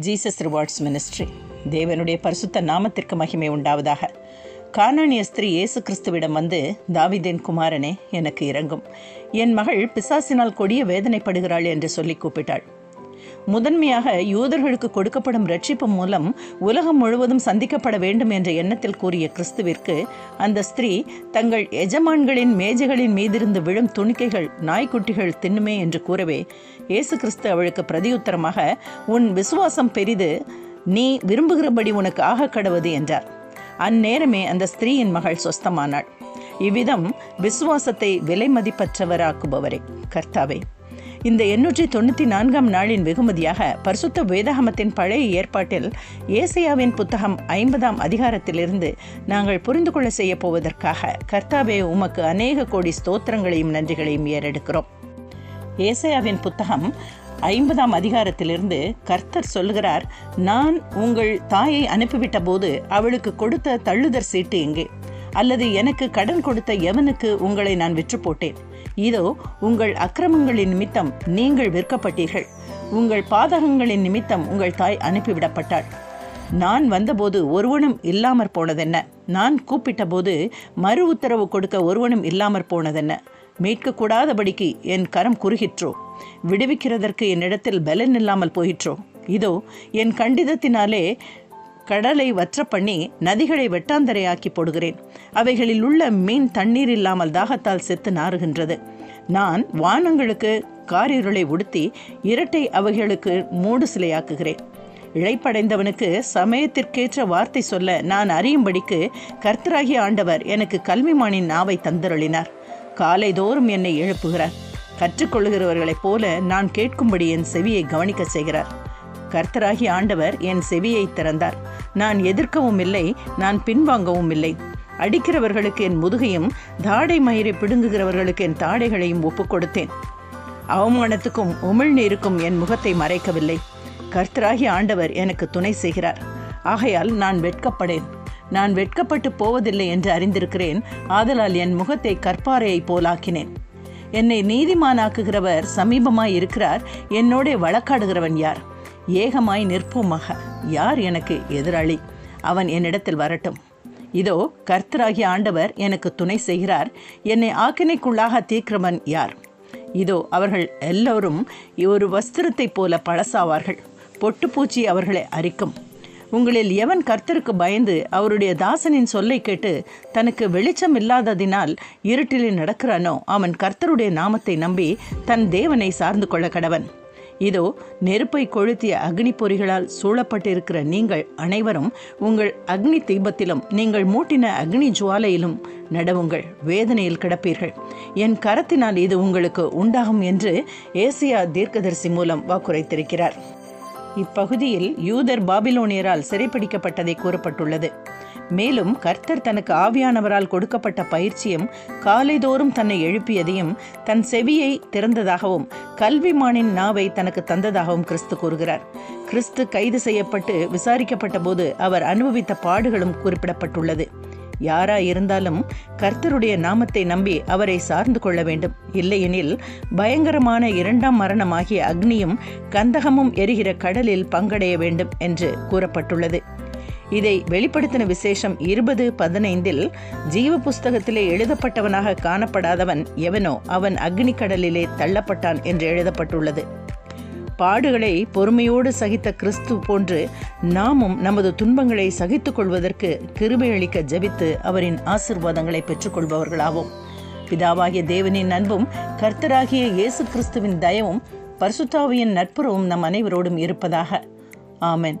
Jesus rewards ministry. தேவனுடைய பரிசுத்த நாமத்திற்கு மகிமை உண்டாவதாக. கானானிய ஸ்திரீ இயேசு கிறிஸ்துவிடம் வந்து தாவிதேன் குமாரனே எனக்கு இறங்கும் என் மகள் பிசாசினால் கொடிய வேதனைப்படுகிறாள் என்று சொல்லி கூப்பிட்டாள். முதன்மையாக யூதர்களுக்கு கொடுக்கப்படும் ரட்சிப்பு மூலம் உலகம் முழுவதும் சந்திக்கப்பட வேண்டும் என்ற எண்ணத்தில் கூறிய கிறிஸ்துவிற்கு அந்த ஸ்திரீ தங்கள் எஜமான்களின் மேஜைகளின் மீதிருந்து விழும் துணிக்கைகள் நாய்க்குட்டிகள் தின்னுமே என்று கூறவே இயேசு கிறிஸ்து அவளுக்கு பிரதியுத்தரமாக உன் விசுவாசம் பெரிது நீ விரும்புகிறபடி உனக்கு ஆக கடவது என்றார். அந்நேரமே அந்த ஸ்திரீயின் மகள் சொஸ்தமானாள். இவ்விதம் விசுவாசத்தை விலை மதிப்பற்றவராக்குபவரே கர்த்தாவே இந்த எண்ணூற்றி தொண்ணூற்றி நான்காம் நாளின் வெகுமதியாக பரிசுத்த வேதாகமத்தின் பழைய ஏற்பாட்டில் ஏசையாவின் புத்தகம் ஐம்பதாம் அதிகாரத்திலிருந்து நாங்கள் புரிந்து கொள்ள செய்ய போவதற்காக கர்த்தாவே உமக்கு அநேக கோடி ஸ்தோத்திரங்களையும் நன்றிகளையும் ஏறெடுக்கிறோம். ஏசையாவின் புத்தகம் ஐம்பதாம் அதிகாரத்திலிருந்து கர்த்தர் சொல்லுகிறார் நான் உங்கள் தாயை அனுப்பிவிட்ட போது அவளுக்கு கொடுத்த தள்ளுதர் சீட்டு எங்கே? அல்லது எனக்கு கடன் கொடுத்த எவனுக்கு உங்களை நான் விற்று போட்டேன் இதோ உங்கள் அக்கிரமங்களின் நிமித்தம் நீங்கள் விற்கப்பட்டீர்கள் உங்கள் பாதகங்களின் நிமித்தம் உங்கள் தாய் அனுப்பிவிடப்பட்டாள். நான் வந்தபோது ஒருவனும் இல்லாமற் போனதென்ன? நான் கூப்பிட்ட போது மறு உத்தரவு கொடுக்க ஒருவனும் இல்லாமற் போனதென்ன? மீட்கக்கூடாதபடிக்கு என் கரம் குறுகிற்றோ? விடுவிக்கிறதற்கு என்னிடத்தில் பலன் இல்லாமல் போயிற்றோ இதோ என் கண்டிதத்தினாலே கடலை வற்ற பண்ணி நதிகளை வெட்டாந்தரையாக்கி போடுகிறேன். அவைகளில் உள்ள மீன் தண்ணீர் இல்லாமல் தாகத்தால் செத்து நாறுகின்றது. நான் வானங்களுக்கு காரிருளை உடுத்தி இரட்டை அவைகளுக்கு மூடு சிலையாக்குகிறேன். இழைப்படைந்தவனுக்கு சமயத்திற்கேற்ற வார்த்தை சொல்ல நான் அறியும்படிக்கு கர்த்தராகிய ஆண்டவர் எனக்கு கல்விமானின் நாவை தந்தருளினார். காலைதோறும் என்னை எழுப்புகிறார். கற்றுக்கொள்கிறவர்களைப் போல நான் கேட்கும்படி என் செவியை கவனிக்க செய்கிறார். கர்த்தராகி ஆண்டவர் என் செவியை திறந்தார். நான் எதிர்க்கவும் இல்லை நான் பின்வாங்கவும் இல்லை. அடிக்கிறவர்களுக்கு என் முதுகையும் தாடை மயிரை பிடுங்குகிறவர்களுக்கு என் தாடைகளையும் ஒப்புக் கொடுத்தேன். அவமானத்துக்கும் உமிழ்நீருக்கும் என் முகத்தை மறைக்கவில்லை. கர்த்தராகி ஆண்டவர் எனக்கு துணை செய்கிறார். ஆகையால் நான் வெட்கப்படேன். நான் வெட்கப்பட்டு போவதில்லை என்று அறிந்திருக்கிறேன். ஆதலால் என் முகத்தை கற்பாறையை போலாக்கினேன். என்னை நீதிமானாக்குகிறவர் சமீபமாய் இருக்கிறார். என்னோட வழக்காடுகிறவன் யார்? ஏகமாய் நிற்போமாக யார் எனக்கு எதிராளி? அவன் என்னிடத்தில் வரட்டும். இதோ கர்த்தராகிய ஆண்டவர் எனக்கு துணை செய்கிறார். என்னை ஆக்கினைக்குள்ளாக தீர்க்கிறவன் யார்? இதோ அவர்கள் எல்லோரும் ஒரு வஸ்திரத்தைப் போல பழசாவார்கள். பொட்டுப்பூச்சி அவர்களை அரிக்கும். உங்களில் எவன் கர்த்தருக்கு பயந்து அவருடைய தாசனின் சொல்லை கேட்டு தனக்கு வெளிச்சம் இல்லாததினால் இருட்டிலே நடக்கிறானோ அவன் கர்த்தருடைய நாமத்தை நம்பி தன் தேவனை சார்ந்து கொள்ள கடவன். இதோ நெருப்பை கொளுத்திய அக்னி பொறிகளால் சூழப்பட்டிருக்கிற நீங்கள் அனைவரும் உங்கள் அக்னி தீபத்திலும் நீங்கள் மூட்டின அக்னி ஜுவாலையிலும் நடவுங்கள் வேதனையில் கிடப்பீர்கள். என் கரத்தினால் இது உங்களுக்கு உண்டாகும் என்று ஏசியா தீர்க்கதரிசி மூலம் வாக்குரைத்திருக்கிறார். இப்பகுதியில் யூதர் பாபிலோனியரால் சிறைப்பிடிக்கப்பட்டதை கூறப்பட்டுள்ளது. மேலும் கர்த்தர் தனக்கு ஆவியானவரால் கொடுக்கப்பட்ட பயிற்சியும் காலைதோறும் தன்னை எழுப்பியதையும் தன் செவியை திறந்ததாகவும் கல்விமானின் நாவை தனக்கு தந்ததாகவும் கிறிஸ்து கூறுகிறார். கிறிஸ்து கைது செய்யப்பட்டு விசாரிக்கப்பட்ட போது அவர் அனுபவித்த பாடுகளும் குறிப்பிடப்பட்டுள்ளது. யாரா இருந்தாலும் கர்த்தருடைய நாமத்தை நம்பி அவரை சார்ந்து கொள்ள வேண்டும். இல்லையெனில் பயங்கரமான இரண்டாம் மரணமாகிய அக்னியும் கந்தகமும் எரிகிற கடலில் பங்கடைய வேண்டும் என்று கூறப்பட்டுள்ளது. இதை வெளிப்படுத்தின விசேஷம் இருபது பதினைந்தில் ஜீவ புஸ்தகத்திலே எழுதப்பட்டவனாக காணப்படாதவன் எவனோ அவன் அக்னி கடலிலே தள்ளப்பட்டான் என்று எழுதப்பட்டுள்ளது. பாடுகளை பொறுமையோடு சகித்த கிறிஸ்து போன்று நாமும் நமது துன்பங்களை சகித்துக் கொள்வதற்கு கிருபையளிக்க ஜபித்து அவரின் ஆசிர்வாதங்களை பெற்றுக்கொள்பவர்களாவோம். பிதாவாகிய தேவனின் அன்பும் கர்த்தராகிய இயேசு கிறிஸ்துவின் தயவும் பரிசுத்தாவியின் நட்புறவும் நம் அனைவரோடும் இருப்பதாக. ஆமென்.